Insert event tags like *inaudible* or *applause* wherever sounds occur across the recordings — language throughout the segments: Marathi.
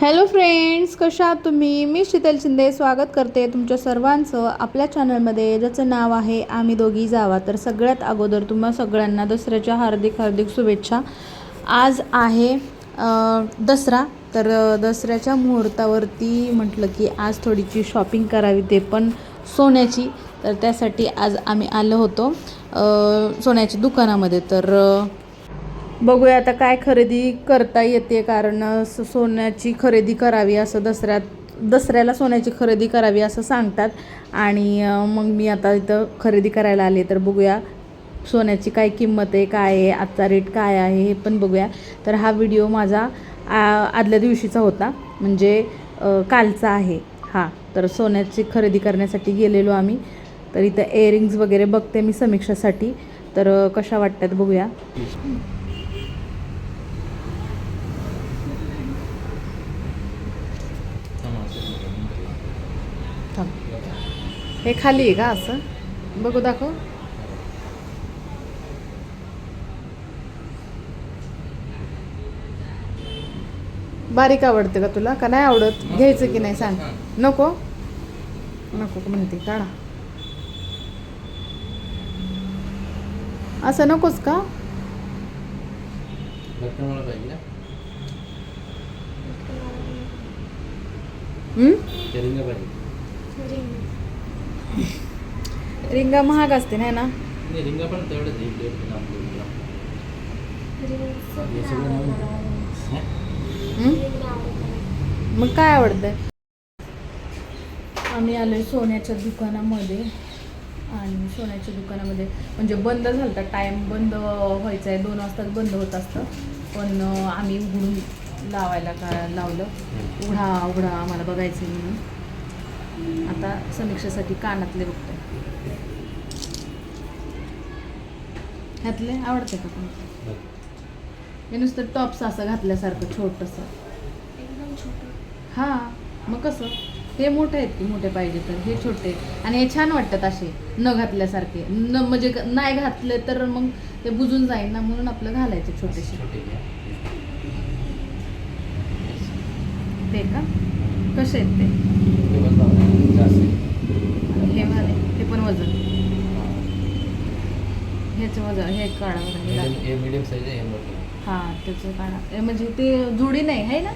हॅलो फ्रेंड्स कशा आहात तुम्ही? मी शीतल शिंदे स्वागत करते तुमच्या सर्वांचं. आपल्या चॅनलमध्ये ज्याचं नाव आहे आम्ही दोघी जावा. तर सगळ्यात अगोदर तुम्हा सगळ्यांना दसऱ्याच्या हार्दिक हार्दिक शुभेच्छा. आज आहे दसरा. तर दसऱ्याच्या मुहूर्तावरती म्हटलं की आज थोडीशी शॉपिंग करावी ते पण सोन्याची. तर त्यासाठी आज आम्ही आलो होतो सोन्याच्या दुकानामध्ये. तर बघूया आता काय खरेदी करता येते कारण सोन्याची खरेदी करावी असं दसऱ्यात दसऱ्याला सोन्याची खरेदी करावी असं सांगतात. आणि मग मी आता इथं खरेदी करायला आले तर बघूया सोन्याची काय किंमत आहे काय आहे आजचा रेट काय आहे हे पण बघूया. तर हा व्हिडिओ माझा आदल्या दिवशीचा होता. म्हणजे कालचा आहे. हा तर सोन्याची खरेदी करण्यासाठी गेलेलो आम्ही. तर इथं एअरिंग्ज वगैरे बघते मी समीक्षासाठी. तर कशा वाटतात बघूया. हे खाली आहे का असं? बघू दाखव. बारीक आवडते का तुला? का नाही आवडत? घ्यायचं की नाही सांग. नको? नको म्हणते? काढा. असं नकोच का? हम्म? रिंग महाग असते नाही ना? नाही रिंगा पण तेवढंच आहे एक दीड ग्राम दोन ग्राम हे सगळं नवीन. हे? हम्म? मग काय आवडतंय? आम्ही आलोय सोन्याच्या दुकानामध्ये. आणि सोन्याच्या दुकानामध्ये म्हणजे बंद झालं होता टाईम बंद व्हायचा आहे दोन वाजताच बंद होत असतं. पण अं, आम्ही उघडून लावायला का लावलं. उघडा उघडा आम्हाला बघायचं आहे म्हणून. आता समीक्षेसाठी कानातले बघतोय ह्यातले आवडते का पण बघ. हे नुसतं टॉप्स असं घातल्यासारखं छोटंसं. एकदम छोटं. हां मग कसं? हे मोठे आहेत की मोठे पाहिजे तर? हे छोटे. आणि हे छान वाटतात असे न घातल्यासारखे. न म्हणजे नाही घातले तर मग ते बुजून जाईल ना म्हणून आपलं घालायचे छोटेसे. ते का? कसे आहेत ते ते बघ बाबा, जास्त आहे. हे वाले हे पण वजन हा. ह्याचं वजन हे काढा बरं हे Medium- दाखव. हे मिडियम साईज आहे हे त्याचं काढा. म्हणजे ते जुडी नाही आहे ना?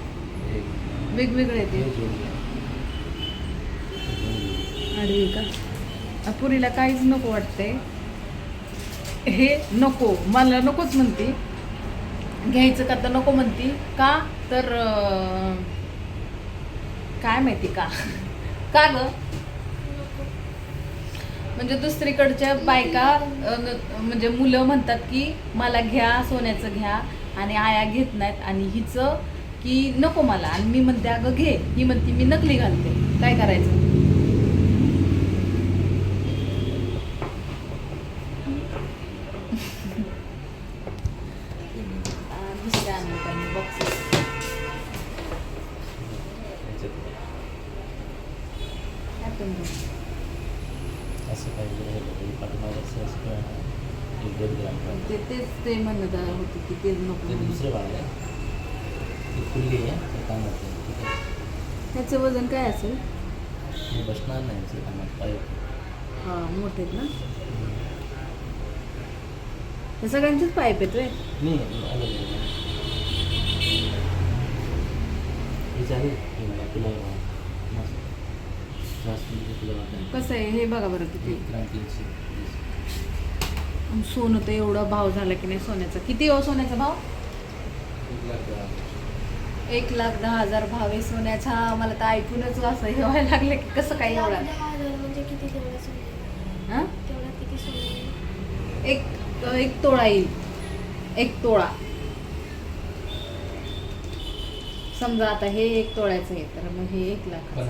वेगवेगळे ते. आडवी का? पुरीला काहीच नको वाटते हे नको मला नकोच म्हणती. घ्यायचं का तर नको म्हणती. का तर काय माहिती का? *laughs* का ग? म्हणजे दुसरीकडच्या बायका म्हणजे मुलं म्हणतात की मला घ्या सोन्याचं घ्या आणि आया घेत नाहीत आणि हिचं की नको मला आणि मी म्हणते अगं घे. ही म्हणते मी नकली घालते. काय करायचं? *laughs* बॉक्सेस याच्यात त्यातून बघ. असं पाहिजे हे बघ, हे पाठीमागं असं असं काय, एक दीड ग्राम पण ते तेच ते म्हणत होते की ते नको. दुसरं भाग आहे ती खुल्ली आहे कामात ठीक आहे. ह्याचं वजन काय असेल? बसणार नाही याचं कामात पाईप हा मोठे आहेत ना हे सगळ्यांचेच पाईप आहेत रे. नाही अलग आहे हे चालेल हे मला तुला म्हणजे कसं आहे? हे बघा बरं किती. एक ग्राम तीनशे वीस. आणि सोनं तर एवढा भाव झाला की नाही सोन्याचा? किती हो सोन्याचा भाव? एक लाख ग्राम. एक लाख दहा हजार भाव आहे सोन्याचा. मला तर ऐकूनच असं हे व्हायला लागलं की कसं काय एवढा? म्हणजे हा? एक एक तोळा येईल. एक तोळा. समजा आता हे एक तोळ्याचं आहे तर मग हे एक लाख ग्राम.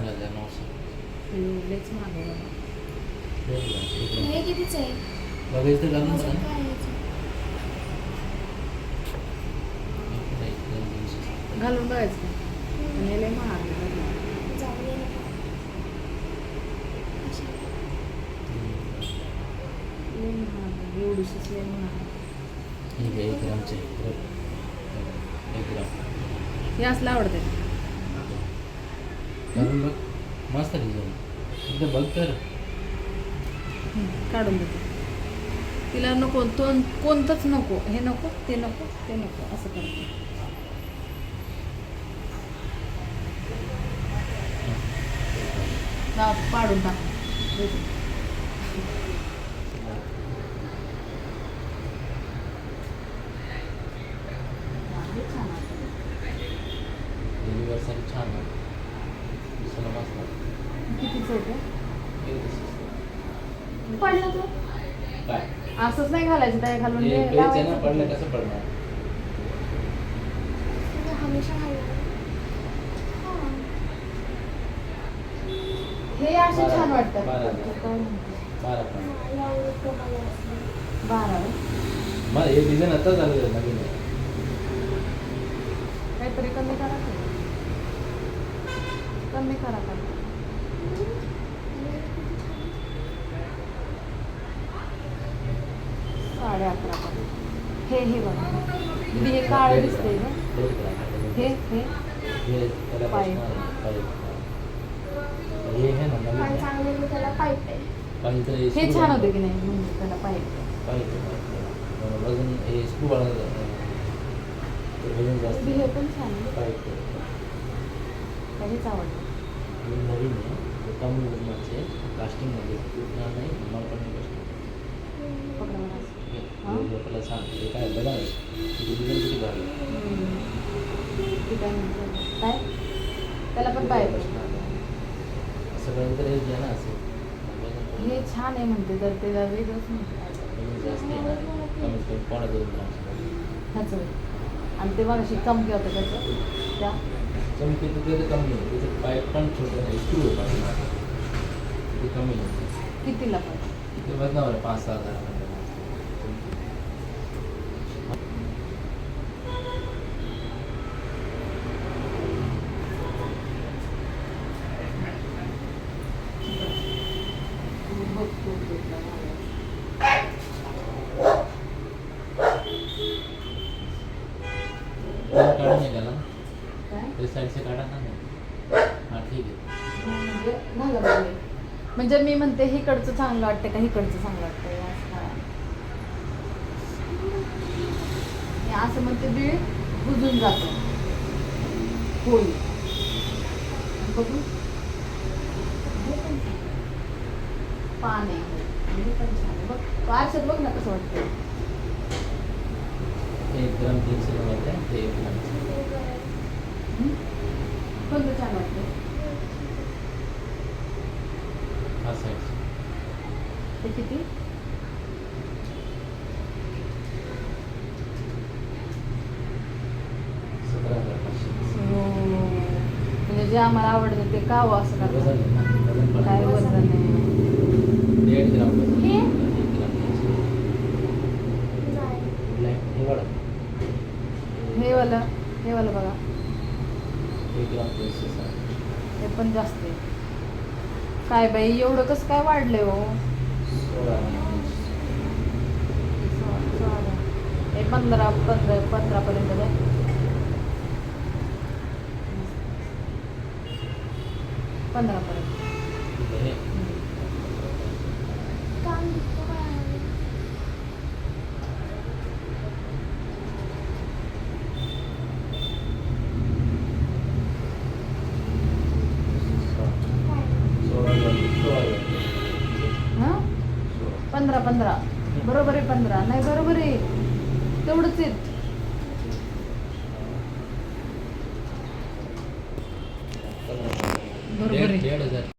हे कितीच आहे? बघायचं तर ग्राम तीनशे. घालून बघायचं. हे लय महाग एवढीशीच लय महाग. ठीक आहे एक ग्रामचे एक ग्राम. हे असलं आवडतं घालून बघ. मस्त एकदा बघ तर. काढून देते तिला नको तो कोणतंच नको हे नको ते नको ते नको असं करते पाडून टाक ते? स्वस्त. पडलं तर काय असंच नाही घालायचं त्या घालून हे आहे ना. पडलं कसं पडणार म्हणजे हमेशा घालणार हे असे छान वाटतात बारा. काय म्हणते? बारा पण बारा होय? मला हे डिझाईन आता झालं नवीन आहे. काहीतरी कमी करा की. कमी करा का साडे अकरा पर्यंत हे हे बघा. दीदी हे काळं दिसतंय ना? हे. हे. पाईप. हे मी हे छान. होते की नाही? म्हणजे त्याला पाहिजे पाईप हे पण छान. काहीच आवडलं हे नवीन आहे. कास्टिंगमध्ये तुटणार नाही मला पण नाही बसणार. पकडा बरं असं. हे, हा? हे आपल्याला सांग हे काय बघा ना. किती डिझाईन किती भारी आहे. हम्म. ठीक आहे म्हणजे काय त्याला पण पाहिजे असं काही तर हे घ्या ना असं वजन हे छान आहे म्हणते तर ते जरा वेगळंच म्हणते वजन जास्त आहे ना कमीत कमी पावणे दोन ग्रामचं. ह्याचं होय. आणि ते बघा चमके होतं त्याचं त्या चमकी तर ते कमी आहे त्याचं पाईप पण छोटं नाही स्क्रू आहे पाठीमागे. ते कमी आहे कितीला पण ते बदनावर आहे पाच सहा हजार बघतो कुठला घालायचा. काढा नाही त्याला काय ते साईडचे काढा ना मग. हा ठीक आहे म्हणजे मी म्हणते हिकडचं चांगलं वाटतं का हिकडचं चांगलं वाटतं असं. म्हणते बीळ बुजून जातो. होईल बघू हे पण छान. पान. आहे हे पण छान आहे. बघ तो आरशात बघ ना कसं वाटतं एक ग्राम तीनशे आहे ते एक ग्राम? कोणतं छान वाटतं हा साईड ते किती? सतरा हजार पाचशे. हो. म्हणजे जे आम्हाला आवडतं ते का हो असं वजन करतात आहे ना वजन पण काय वजन आहे? ग्राम वजन हे? नाही? हे हे वालं हे वालं बघा एक हे पण जास्त आहे काय बाई एवढं कसं काय वाढलंय हो सोळा. हे पंधरा पंधरा पंधरापर्यंत जाईल पंधरापर्यंत हे काम दिसतो काय सोळा हजार सोळा हजार हां सोळा पंधरा पंधरा. बरोबर आहे पंधरा. नाही बरोबर आहे. तेवढंच आहे. बरोबर आहे.